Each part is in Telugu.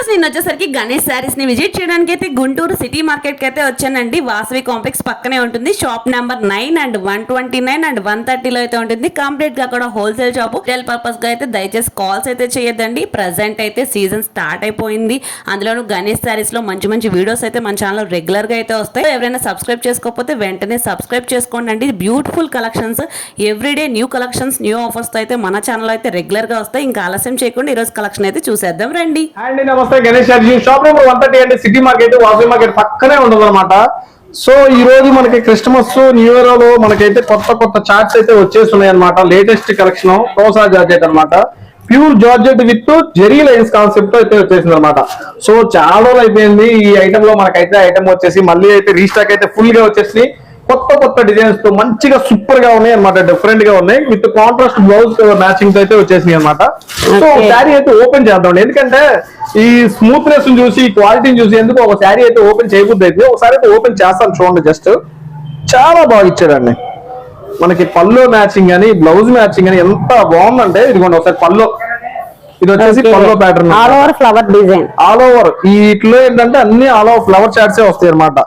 ఫ్రెండ్స్ నేను వచ్చేసరికి గణేష్ శారీస్ని విజిట్ చేయడానికి అయితే గుంటూరు సిటీ మార్కెట్కి అయితే వచ్చానండి. వాసవి కాంప్లెక్స్ పక్కనే ఉంటుంది. Shop number nine and one twenty nine and one థర్టీలో అయితే ఉంటుంది. కంప్లీట్గా కూడా హోల్సేల్ షాప్ రిటైల్ పర్పస్గా అయితే దయచేసి కాల్స్ అయితే చేయొద్దండి. ప్రజెంట్ అయితే సీజన్ స్టార్ట్ అయిపోయింది. అందులోనూ గణేష్ శారీస్లో మంచి మంచి వీడియోస్ అయితే మన ఛానల్ రెగ్యులర్గా అయితే వస్తాయి. ఎవరైనా సబ్స్క్రైబ్ చేసుకోకపోతే వెంటనే సబ్స్క్రైబ్ చేసుకోండి అండి. Beautiful collections everyday new collections new ఆఫర్స్తో అయితే మన ఛానల్ అయితే రెగ్యులర్గా వస్తాయి. ఇంకా ఆలస్యం చేయకుండా ఈ రోజు కలెక్షన్ అయితే చూసేద్దాం రండి. అండి నమస్తే. గణేష్ గారి. షాప్ నెంబర్ వన్ థర్టీ అండి సిటీ మార్కెట్ వాసవి మార్కెట్ పక్కనే ఉండదు అనమాట సో ఈ రోజు మనకి క్రిస్టమస్ న్యూ ఇయర్లో మనకైతే కొత్త కొత్త చార్ట్స్ అయితే వచ్చేస్తున్నాయి అనమాట లేటెస్ట్ కలెక్షన్ కోసా జార్జెట్ అన్నమాట. Pure georgette with zari lines concept అయితే వచ్చేసింది అనమాట సో చాలా రోజులు అయిపోయింది ఈ ఐటమ్లో మనకైతే ఐటమ్ వచ్చేసి మళ్ళీ అయితే రీస్టాక్ అయితే ఫుల్గా వచ్చేసి కొత్త కొత్త డిజైన్స్తో మంచిగా సూపర్గా ఉన్నాయి అనమాట డిఫరెంట్గా ఉన్నాయి. విత్ కాంట్రాస్ట్ బ్లౌజ్ మ్యాచింగ్తో అయితే వచ్చేసినాయి అనమాట సో. శారీ అయితే ఓపెన్ చేద్దాం. ఎందుకంటే ఈ స్మూత్నెస్ చూసి ఈ క్వాలిటీని చూసి ఎందుకు ఒక శారీ అయితే ఓపెన్ చేయబుద్ది అయితే ఒకసారి అయితే ఓపెన్ చేస్తాను చూడండి జస్ట్ చాలా బాగా ఇచ్చాడండి మనకి పల్లో మ్యాచింగ్ అని బ్లౌజ్ మ్యాచింగ్ అని ఎంత బాగుందంటే ఇదిగోండి ఒకసారి పల్లో ఇది వచ్చేసి pallu pattern all over flower design all over ఈ ఇట్లో ఏంటంటే అన్ని ఆల్ ఓవర్ ఫ్లవర్ చాట్సే వస్తాయి అనమాట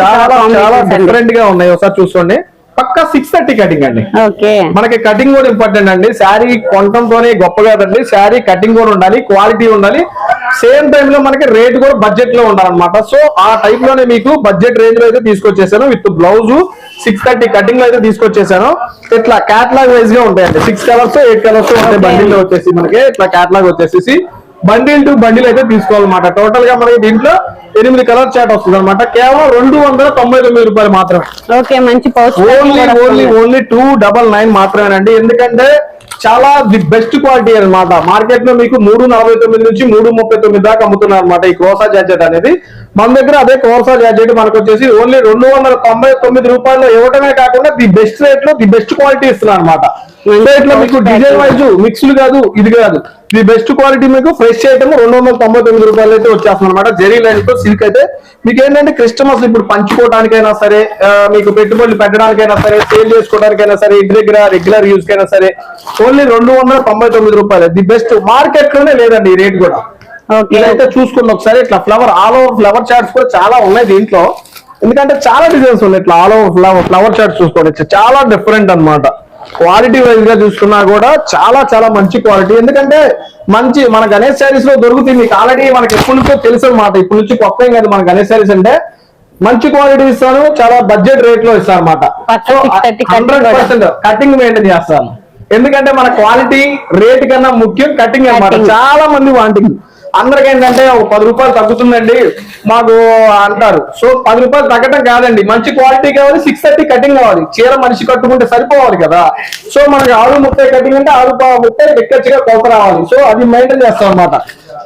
చాలా చాలా డిఫరెంట్గా ఉన్నాయి. ఒకసారి చూసుకోండి. పక్కా సిక్స్ థర్టీ కటింగ్ అండి. ఓకే మనకి కటింగ్ కూడా ఇంపార్టెంట్ అండి. శారీ కొనటంతోనే గొప్ప కాదండి. శారీ కటింగ్ కూడా ఉండాలి క్వాలిటీ ఉండాలి. సేమ్ టైం లో మనకి రేట్ కూడా బడ్జెట్లో ఉండాలన్నమాట. సో ఆ టైప్లోనే మీకు బడ్జెట్ రేంజ్లో అయితే తీసుకొచ్చేసాను. విత్ బ్లౌజ్ సిక్స్ థర్టీ కటింగ్లో అయితే తీసుకొచ్చేసాను. ఇట్లా క్యాట్లాగ్ వైజ్గా ఉంటాయండి. సిక్స్ కలర్స్ ఎయిట్ కలర్స్ ఉంటాయి. బండిల్లో వచ్చేసి మనకి ఇట్లా క్యాట్లాగ్ వచ్చేసి బండిల్ టు బండిల్ అయితే తీసుకోవాలన్నమాట. టోటల్గా మనకి దీంట్లో ఎనిమిది కలర్ చాట్ వస్తుంది అనమాట కేవలం రెండు వందల తొంభై తొమ్మిది రూపాయలు మాత్రమే. ఓకే మంచి pouch only only only two double nine మాత్రమేనండి. ఎందుకంటే చాలా ది బెస్ట్ క్వాలిటీ అన్నమాట. మార్కెట్లో మీకు మూడు నలభై తొమ్మిది నుంచి మూడు ముప్పై తొమ్మిది దాకా అమ్ముతున్నారు అనమాట ఈ కోసా జాకెట్ అనేది. మన దగ్గర అదే కోసా జాకెట్ మనకు వచ్చేసి ఓన్లీ రెండు వందల తొంభై తొమ్మిది రూపాయలు ఇవ్వడమే కాకుండా ది బెస్ట్ రేట్లో ది బెస్ట్ క్వాలిటీ ఇస్తున్నారు అనమాట రేట్లో మీకు డిజైన్ వైజ్ మిక్స్డ్ కాదు ఇది కాదు. ది బెస్ట్ క్వాలిటీ మీకు ఫ్రెష్ ఐటమ్ రెండు వందల తొంభై తొమ్మిది రూపాయలు అయితే వచ్చేస్తుంది అనమాట జెరీ లైన్తో సిల్క్ అయితే. మీకు ఏంటంటే క్రిస్టమస్ ఇప్పుడు పంచుకోవడానికైనా సరే మీకు పెట్టుబడులు పెట్టడానికైనా సరే సేల్ చేసుకోవడానికైనా సరే ఇంటి దగ్గర రెగ్యులర్ యూజ్ కైనా సరే ఓన్లీ రెండు వందల తొంభై తొమ్మిది రూపాయలు. ది బెస్ట్ మార్కెట్లోనే లేదండి ఈ రేట్ కూడా. అయితే చూసుకుంది ఒకసారి. ఇట్లా flower all over flower charts కూడా చాలా ఉన్నాయి దీంట్లో. ఎందుకంటే చాలా డిజైన్స్ ఉన్నాయి. ఇట్లా all over flower flower charts చూసుకోండి. చాలా డిఫరెంట్ అన్నమాట. క్వాలిటీ వైజ్గా చూసుకున్నా కూడా చాలా చాలా మంచి క్వాలిటీ ఎందుకంటే మంచి మన గణేష్ శారీస్లో దొరుకుతుంది. మీకు ఆల్రెడీ మనకి ఎప్పటి నుంచో తెలుసు అనమాట ఇప్పటి నుంచి కొత్త ఏం కాదు. మన గణేష్ శారీస్ అంటే మంచి క్వాలిటీ ఇస్తాను చాలా బడ్జెట్ రేట్లో ఇస్తాను అనమాట పక్క 630 cutting hundred. Percent cutting maintain చేస్తాను. ఎందుకంటే మన క్వాలిటీ రేట్ కన్నా ముఖ్యం కటింగ్ అన్నమాట. Cutting. చాలా మంది వాంటింగ్ అందరికి ఏంటంటే ఒక పది రూపాయలు తగ్గుతుందండి. మాకు అంటారు. సో పది రూపాయలు తగ్గటం కాదండి. మంచి క్వాలిటీ కావాలి సిక్స్ థర్టీ కటింగ్ కావాలి. చీర మనిషి కట్టుకుంటే సరిపోవాలి కదా. సో మనకి ఆరు ముప్పై కటింగ్ అంటే ఆరు ముప్పై ఎక్కచ్చిగా కొలత రావాలి. సో అది మెయింటైన్ చేస్తాం అనమాట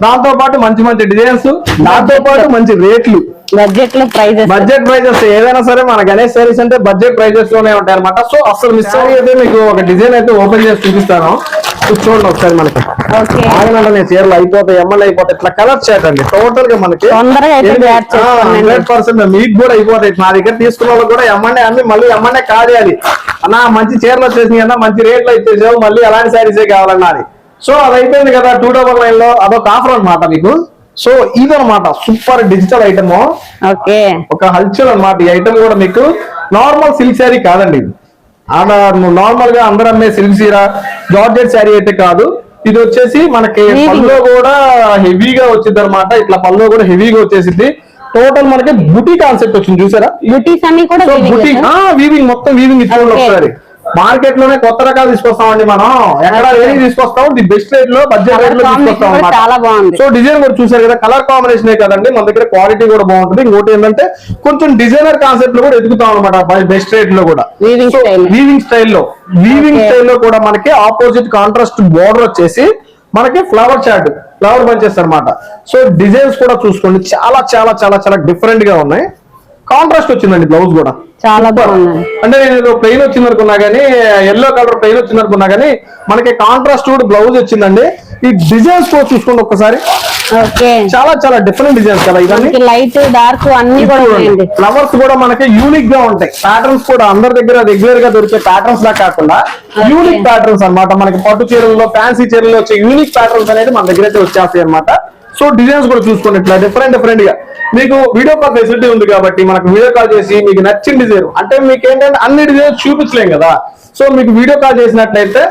దాంతో పాటు మంచి మంచి డిజైన్స్ దాంతో పాటు మంచి రేట్లు. బడ్జెట్లో ప్రైజెస్ బడ్జెట్ ప్రైజెస్ ఏదైనా సరే మన గణేష్ సారీస్ అంటే బడ్జెట్ ప్రైజెస్లోనే ఉంటాయి అనమాట సో అసలు మిస్ అయితే మీకు ఒక డిజైన్ అయితే ఓపెన్ చేసి చూపిస్తాను. చూడండి ఒకసారి మనకి. ఆగనంటే చీరలు అయిపోతాయి ఎమ్మలు అయిపోతాయి ఇట్లా కలర్ చాట్ అండి. టోటల్గా మనకి అయితే. హండ్రెడ్ పర్సెంట్ మీకు కూడా అయిపోతాయి. నా దగ్గర తీసుకున్న వాళ్ళు కూడా ఎమ్మండే అమ్మి మళ్ళీ ఎమ్మండే కాదేయాలి అన్న మంచి చీరలు వచ్చేసినాయి అన్న మంచి రేట్లు ఇచ్చేసావు మళ్ళీ అలాంటి శారీసే కావాలన్నది సో అది. అయిపోయింది కదా టూ డబల్ నైన్లో. అదొక ఆఫర్ అన్నమాట మీకు. సో ఇదన్నమాట సూపర్ డిజిటల్ ఐటమ్. ఓకే. ఒక హల్చల్ అన్నమాట. ఈ ఐటమ్ కూడా మీకు నార్మల్ సిల్క్ శారీ కాదండి ఇది. ఆడ నార్మల్గా అందరూ అమ్మే సిల్క్ సీర జార్జెట్ శారీ అయితే కాదు. ఇది వచ్చేసి మనకి. పళ్ళు కూడా హెవీగా వచ్చింది అనమాట ఇట్లా పళ్ళు కూడా హెవీగా వచ్చేసింది. టోటల్ మనకి బుటీ కాన్సెప్ట్ వచ్చింది. చూసారా? అన్ని కూడా బుటీ. వీవింగ్ మొత్తం వీవింగ్ ఇచ్చుకోండి. ఒకసారి. మార్కెట్లోనే కొత్త రకాలు తీసుకొస్తామండి మనం ఎక్కడ ఏది తీసుకొస్తాం ది బెస్ట్ రేట్లో బడ్జెట్ రేట్లో తీసుకొస్తాం బాగుంది. సో డిజైన్ కూడా చూసారు కదా కలర్ కాంబినేషన్ కదండి మన దగ్గర క్వాలిటీ కూడా బాగుంటుంది ఇంకోటి ఏంటంటే కొంచెం డిజైనర్ కాన్సెప్ట్లో కూడా ఎదుగుతాం అనమాట బెస్ట్ రేట్లో కూడా. వీవింగ్ స్టైల్లో వీవింగ్. స్టైల్లో కూడా మనకి ఆపోజిట్ కాంట్రాస్ట్ బోర్డర్ వచ్చేసి మనకి ఫ్లవర్ చార్ట్ ఫ్లవర్ బంచెస్ అన్నమాట సో డిజైన్స్ కూడా చూసుకోండి చాలా చాలా చాలా చాలా డిఫరెంట్గా ఉన్నాయి కాంట్రాస్ట్ వచ్చిందండి బ్లౌజ్ కూడా. చాలా బాగుంది అంటే నేను ప్లెయిన్ వచ్చింది అనుకున్నా గానీ ఎల్లో కలర్ ప్లెయిన్ వచ్చింది అనుకున్నా గానీ మనకి కాంట్రాస్ట్ కూడా బ్లౌజ్ వచ్చిందండి ఈ డిజైన్స్ కూడా చూసుకోండి ఒక్కసారి. చాలా చాలా డిఫరెంట్ డిజైన్స్ కదా ఇవన్నీ. లైట్ డార్క్ అన్ని కూడా ఫ్లవర్స్ కూడా మనకి యూనిక్గా ఉంటాయి. ప్యాటర్న్స్ కూడా అందరి దగ్గర రెగ్యులర్గా దొరికే ప్యాటర్న్స్ లా కాకుండా యూనిక్ ప్యాటర్న్స్ అన్నమాట. మనకి పట్టు చీరల్లో ఫ్యాన్సీ చీరల్లో వచ్చే యూనిక్ ప్యాటర్న్స్ అనేది మన దగ్గర అయితే వచ్చేస్తాయి అనమాట సో డిజైన్స్ కూడా చూసుకోండి ఇట్లా డిఫరెంట్ డిఫరెంట్గా. మీకు వీడియో కాల్ ఫెసిలిటీ ఉంది కాబట్టి మనకు వీడియో కాల్ చేసి మీకు నచ్చిన డిజైన్ అంటే మీకు ఏంటంటే అన్ని డిజైన్స్ చూపించలేం కదా. సో మీకు వీడియో కాల్ చేసినట్లయితే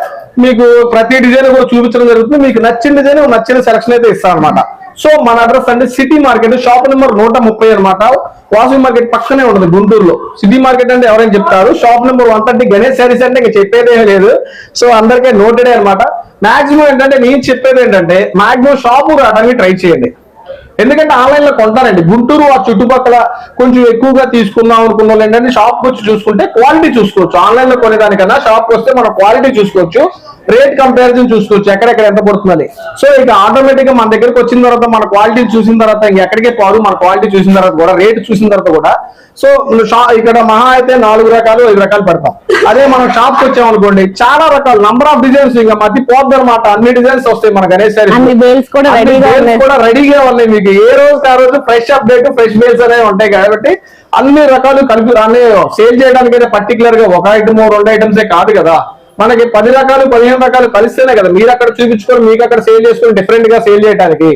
మీకు ప్రతి డిజైన్ కూడా చూపించడం జరుగుతుంది. మీకు నచ్చిన డిజైన్ నచ్చిన సెలక్షన్ అయితే ఇస్తాం అనమాట సో మన అడ్రస్ అంటే సిటీ మార్కెట్ షాప్ నెంబర్ నూట ముప్పై అనమాట వాసు మార్కెట్ పక్కనే ఉంటుంది గుంటూరులో. సిటీ మార్కెట్ అంటే ఎవరైనా చెప్తారు shop number one thirty Ganesh Sarees అంటే ఇంకా చెప్పేదే లేదు. సో అందరికీ నోటెడే అనమాట మాక్సిమం ఏంటంటే నేను చెప్పేది ఏంటంటే మాక్సిమం షాపు రావడానికి ట్రై చేయండి. ఎందుకంటే ఆన్లైన్లో కొంటారండి. గుంటూరు ఆ చుట్టుపక్కల కొంచెం ఎక్కువగా తీసుకుందాం అనుకున్న వాళ్ళు ఏంటంటే షాప్ వచ్చి చూసుకుంటే క్వాలిటీ చూసుకోవచ్చు. ఆన్లైన్లో కొనేదానికన్నా షాప్ వస్తే మనం క్వాలిటీ చూసుకోవచ్చు. రేట్ కంపారిజన్ చూసుకోవచ్చు. ఎక్కడెక్కడ ఎంత పడుతుందని. సో ఇక ఆటోమేటిక్గా మన దగ్గరకు వచ్చిన తర్వాత మన క్వాలిటీ చూసిన తర్వాత ఇంక ఎక్కడికే పోదు మన క్వాలిటీ చూసిన తర్వాత కూడా రేట్ చూసిన తర్వాత కూడా. సో షా- ఇక్కడ మహా అయితే నాలుగు రకాలు ఐదు రకాలు పెడతాం. అదే మనం షాప్కి వచ్చామనుకోండి చాలా రకాలు. నంబర్ ఆఫ్ డిజైన్స్ ఇంకా మధ్య పోద్ది అనమాట అన్ని డిజైన్స్ వస్తాయి మనకు అనేసరి అన్ని బేల్స్ కూడా రెడీగా ఉన్నాయి. ఉన్నాయి మీకు ఏ రోజు ఆ రోజు ఫ్రెష్ అప్డేట్ ఫ్రెష్ బేల్స్ అనేవి ఉంటాయి కాబట్టి అన్ని రకాలు కలిపి అన్ని సేల్ చేయడానికి అయితే పర్టికులర్గా ఒక ఐటమ్ రెండు ఐటమ్సే కాదు కదా. మనకి పది రకాలు పదిహేను రకాలు కలిస్తేనే కదా. మీరు అక్కడ చూపించుకొని మీకు అక్కడ సేల్ చేసుకొని డిఫరెంట్గా సేల్ చేయడానికి.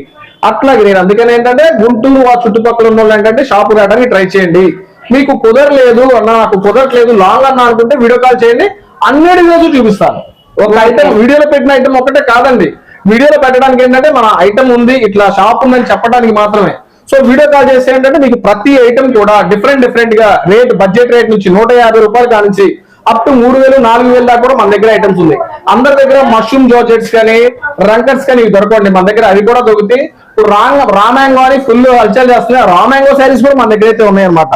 అట్లాగే నేను అందుకని ఏంటంటే గుంటూరు ఆ చుట్టుపక్కల ఉన్న వాళ్ళు ఏంటంటే షాప్ రావడానికి ట్రై చేయండి. మీకు కుదరలేదు అన్న నాకు కుదరట్లేదు లాంగ్ అన్న అనుకుంటే వీడియో కాల్ చేయండి. అన్ని రోజు చూపిస్తాను. ఒక ఐటమ్ వీడియోలో పెట్టిన ఐటమ్ ఒకటే కాదండి. వీడియోలో పెట్టడానికి ఏంటంటే మన ఐటమ్ ఉంది ఇట్లా షాప్ ఉందని చెప్పడానికి మాత్రమే. సో వీడియో కాల్ చేస్తే ఏంటంటే మీకు ప్రతి ఐటమ్ కూడా డిఫరెంట్ డిఫరెంట్గా రేట్ బడ్జెట్ రేట్ నుంచి నూట యాభై రూపాయలు కానించి అప్ టు మూడు వేలు నాలుగు వేలు దాకా కూడా మన దగ్గర ఐటమ్స్ ఉంది అందరి దగ్గర మష్రూమ్ జార్జెట్స్ కానీ రంకర్స్ కానీ ఇవి దొరకండి మన దగ్గర అవి కూడా దొరుకుతాయి ఇప్పుడు రాంగ్ రామాంగో అని ఫుల్ హల్చల్ చేస్తున్నాయి. రామాంగో శారీస్ కూడా మన దగ్గర అయితే ఉన్నాయి అనమాట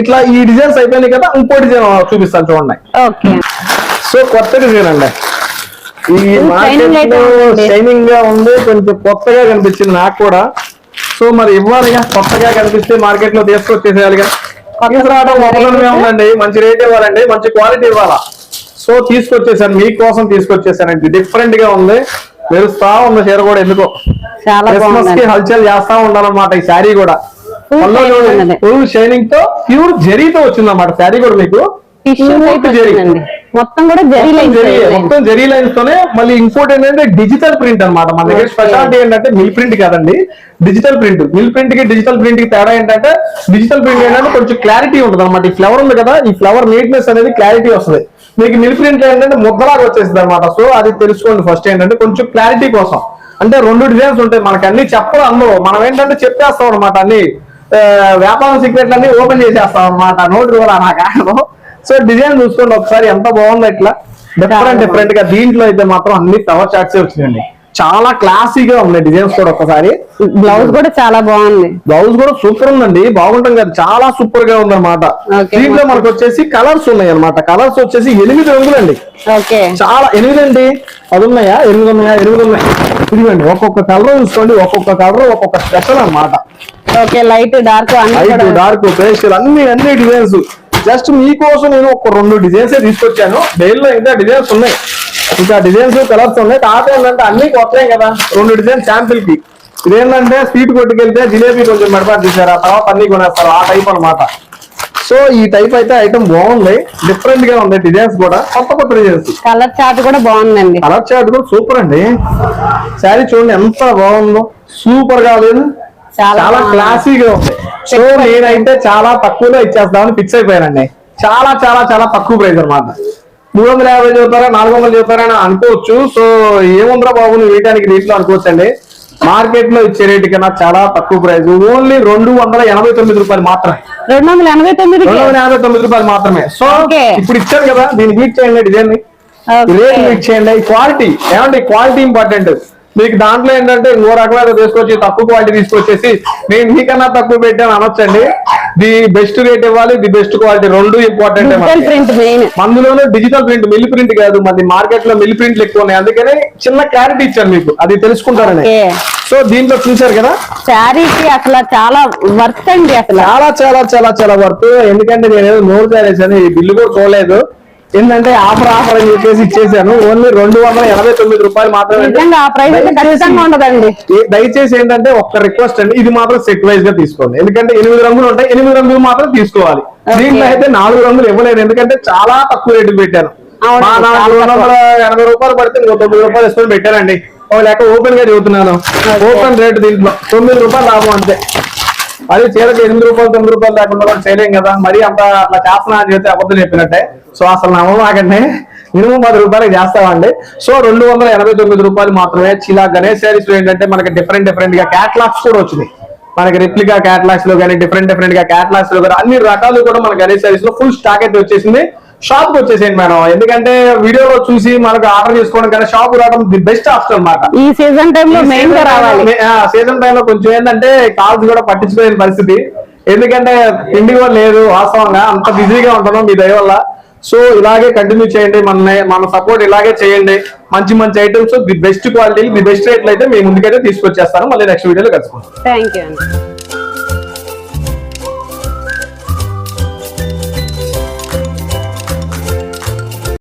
ఇట్లా ఈ డిజైన్స్ అయిపోయినాయి కదా ఇంకో డిజైన్ చూపిస్తాను చూడండి. ఓకే సో కొత్త డిజైన్ అండి. ఈ మార్కెట్లో. షైనింగ్గా ఉంది కొంచెం కొత్తగా కనిపించింది నాకు కూడా. సో మరి ఇవ్వాలిగా కొత్తగా కనిపిస్తే మార్కెట్లో తీసుకొచ్చేసేయాలిగా. తీసుకురావడం మొదలనే ఉందండి మంచి రేట్ ఇవ్వాలండి మంచి క్వాలిటీ ఇవ్వాలా? సో తీసుకొచ్చేసాను మీకోసం తీసుకొచ్చేసానండి డిఫరెంట్గా ఉంది. మెరుస్తా ఉంది చీర కూడా ఎందుకో. క్రిస్మస్కి హల్చల్ చేస్తా ఉండాలన్నమాట ఈ శారీ కూడా. ఫుల్ షైనింగ్తో ప్యూర్ జరీతో వచ్చిందన్నమాట శారీ కూడా మీకు. Tissue Pure type zari. వచ్చిందండి మొత్తం కూడా జరీ జరీ మొత్తం జరీ లైన్స్ తోనే మళ్ళీ ఇంకోటి ఏంటంటే డిజిటల్ ప్రింట్ అన్నమాట. మన దగ్గర. స్పెషాలిటీ ఏంటంటే మిల్ ప్రింట్ కాదండి. డిజిటల్ ప్రింట్ మిల్ ప్రింట్కి డిజిటల్ ప్రింట్కి తేడా ఏంటంటే డిజిటల్ ప్రింట్ ఏంటంటే కొంచెం క్లారిటీ ఉంటుంది అనమాట ఈ ఫ్లవర్ ఉంది కదా ఈ ఫ్లవర్ నీట్నెస్ అనేది క్లారిటీ వస్తుంది. మీకు మిల్ ప్రింట్ ఏంటంటే ముద్దలాగా వచ్చేస్తుంది అనమాట సో అది తెలుసుకోండి ఫస్ట్ ఏంటంటే కొంచెం క్లారిటీ కోసం. అంటే రెండు డిజైన్స్ ఉంటాయి. మనకి అన్ని చెప్పడం అందులో మనం ఏంటంటే చెప్పేస్తాం అనమాట అన్ని. వ్యాపారం సీక్రెట్లు అన్ని ఓపెన్ చేసేస్తాం అనమాట నోటి కూడా నాకు సో డిజైన్ చూసుకోండి ఒకసారి ఎంత బాగుందో ఇట్లా. డిఫరెంట్ డిఫరెంట్గా దీంట్లో అయితే మాత్రం అన్ని ఫ్లవర్ చాట్స్ వచ్చినాయండి. చాలా క్లాసీగా ఉన్నాయి డిజైన్స్ కూడా ఒకసారి. బ్లౌజ్ కూడా చాలా బాగుంది. బ్లౌజ్ కూడా సూపర్ ఉందండి బాగుంటుంది కదా చాలా సూపర్గా ఉందన్నమాట. దీంట్లో మనకు వచ్చేసి కలర్స్ ఉన్నాయి అనమాట కలర్స్ వచ్చేసి ఎనిమిది రంగులండి. ఓకే చాలా ఎనిమిది అండి. అది ఉన్నాయా? ఎనిమిది ఉన్నాయా? ఎనిమిది ఉన్నాయి. ఇదిగోండి ఒక్కొక్క కలర్ చూసుకోండి ఒక్కొక్క కలర్ ఒక్కొక్క స్పెషల్ అన్నమాట. Okay light dark light dark facial అన్ని అన్ని డిజైన్స్ జస్ట్ మీకోసం నేను ఒక రెండు డిజైన్స్ తీసుకొచ్చాను. డైల్లో ఇంకా డిజైన్స్ ఉన్నాయి. ఇంకా డిజైన్స్ కలర్స్ ఉన్నాయి. కాకపోతే ఏంటంటే అన్ని కొత్తలే కదా. రెండు డిజైన్ శాంపిల్కి. ఇదేంటంటే స్వీట్ కొట్టుకెళ్తే జిలేబీ కొంచెం మెడపాటు తీసారు ఆ తర్వాత అన్ని కొనేస్తారు. ఆ టైప్ అన్నమాట. సో ఈ టైప్ అయితే ఐటమ్ బాగుంది. డిఫరెంట్గా ఉంది డిజైన్స్ కూడా. కొత్త కొత్త డిజైన్స్ కలర్ చార్ట్ కూడా బాగుందండి. కలర్ చార్ట్ కూడా సూపర్ అండి. శారీ చూడండి ఎంత బాగుందో. సూపర్గా లేదు. చాలా. క్లాసీగా ఉంది. సో నేనైతే చాలా తక్కువలో ఇచ్చేస్తామని ఫిక్స్ అయిపోయానండి. చాలా చాలా చాలా తక్కువ ప్రైస్ అన్నమాట. మూడు వందల యాభై చదువుతారా నాలుగు వందలు చదువుతారా అని అనుకోవచ్చు. సో ఏముందిరా బాబు నువ్వు వేయడానికి రేట్లో అనుకోవచ్చు అండి మార్కెట్లో ఇచ్చే రేటు కన్నా చాలా తక్కువ ప్రైస్ ఓన్లీ రెండు వందల ఎనభై తొమ్మిది రూపాయలు మాత్రమే. రెండు వందల ఎనభై తొమ్మిది రెండు వందల యాభై తొమ్మిది రూపాయలు మాత్రమే. సో. ఇప్పుడు ఇచ్చారు కదా దీన్ని హీట్ చేయండి డిజైన్ రేట్ మీకు చేయండి. క్వాలిటీ ఏమంటే క్వాలిటీ ఇంపార్టెంట్ మీకు దాంట్లో ఏంటంటే ఇంకో రకమైన తీసుకొచ్చి తక్కువ క్వాలిటీ తీసుకొచ్చేసి నేను మీకన్నా తక్కువ పెట్టాను అనొచ్చండి. ది బెస్ట్ రేట్ ఇవ్వాలి ది బెస్ట్ క్వాలిటీ రెండు ఇంపార్టెంట్ డిజిటల్ ప్రింట్ మెయిన్ అందులోనే డిజిటల్ ప్రింట్ మిల్ ప్రింట్ కాదు మళ్ళీ మార్కెట్లో మిల్ ప్రింట్లు ఎక్కువ ఉన్నాయి. అందుకనే చిన్న క్లారిటీ ఇచ్చాను మీకు అది తెలుసుకుంటారని. సో దీంట్లో చూశారు కదా? శారీకి అసలు చాలా వర్త్ అండి అసలు. చాలా చాలా చాలా చాలా వర్త్ ఎందుకంటే నేను నోరు తయారేసాను ఈ బిల్లు కూడా చూడలేదు ఏంటంటే ఆఫర్ ఆఫర్ అని చెప్పేసి ఇచ్చేసాను. ఓన్లీ రెండు వందల ఎనభై తొమ్మిది రూపాయలు మాత్రమే దయచేసి ఏంటంటే ఒక్క రిక్వెస్ట్ అండి. ఇది మాత్రం సెట్ వైజ్గా తీసుకోండి. ఎందుకంటే ఎనిమిది రంగులు ఉంటాయి. ఎనిమిది రంగులు మాత్రం తీసుకోవాలి. దీంట్లో అయితే నాలుగు రంగులు ఇవ్వలేదు. ఎందుకంటే చాలా తక్కువ రేటు పెట్టాను. రెండు వందల ఎనభై రూపాయలు పడితే ఇంకో తొమ్మిది రూపాయలు వేసుకొని పెట్టానండి ఒక లెక్క ఓపెన్గా చెబుతున్నాను ఓపెన్ రేట్ దీంట్లో. తొమ్మిది రూపాయలు లాభం అంతే. అది చీరకి ఎనిమిది రూపాయలు తొమ్మిది రూపాయలు లేకుండా కూడా చేయలేం కదా. మరి అంత అట్లా చేస్తున్నా అని చెప్తే అబద్ధం చెప్పినట్టే. సో అసలు నమ్మమాకండి మినిమం పది రూపాయలకి చేస్తామండి. సో రెండు వందల ఎనభై తొమ్మిది రూపాయలు మాత్రమే చిలా గణేష్ శారీస్లో ఏంటంటే మనకి డిఫరెంట్ డిఫరెంట్గా క్యాట్లాగ్స్ కూడా వచ్చినాయి. మనకి రిప్లికా క్యాట్లాగ్స్లో కానీ డిఫరెంట్ డిఫరెంట్గా క్యాట్లాగ్స్లో కానీ అన్ని రకాలు కూడా మన గణేష్ శారీస్లో ఫుల్ స్టాక్ అయితే వచ్చేసింది. షాప్కి వచ్చేసేయండి మేడం. ఎందుకంటే వీడియోలో చూసి మనకు ఆర్డర్ చేసుకోవడం కానీ షాప్ రావడం ది బెస్ట్ ఆప్షన్ అన్నమాట. ఈ సీజన్ టైంలో మెయిన్గా రావాలి. సీజన్ టైం లో కొంచెం ఏంటంటే కాల్స్ కూడా పట్టించుకోలేని పరిస్థితి. ఎందుకంటే కూడా లేదు వాస్తవంగా. అంత బిజీగా ఉంటున్నాం మీ దయ వల్ల. సో ఇలాగే కంటిన్యూ చేయండి. మన మన సపోర్ట్ ఇలాగే చేయండి. మంచి మంచి items the best quality the best రేట్లు అయితే మీ ముందుకైతే తీసుకొచ్చేస్తాను. మళ్ళీ నెక్స్ట్ వీడియోలో కలుసుకుంటాం థ్యాంక్ యూ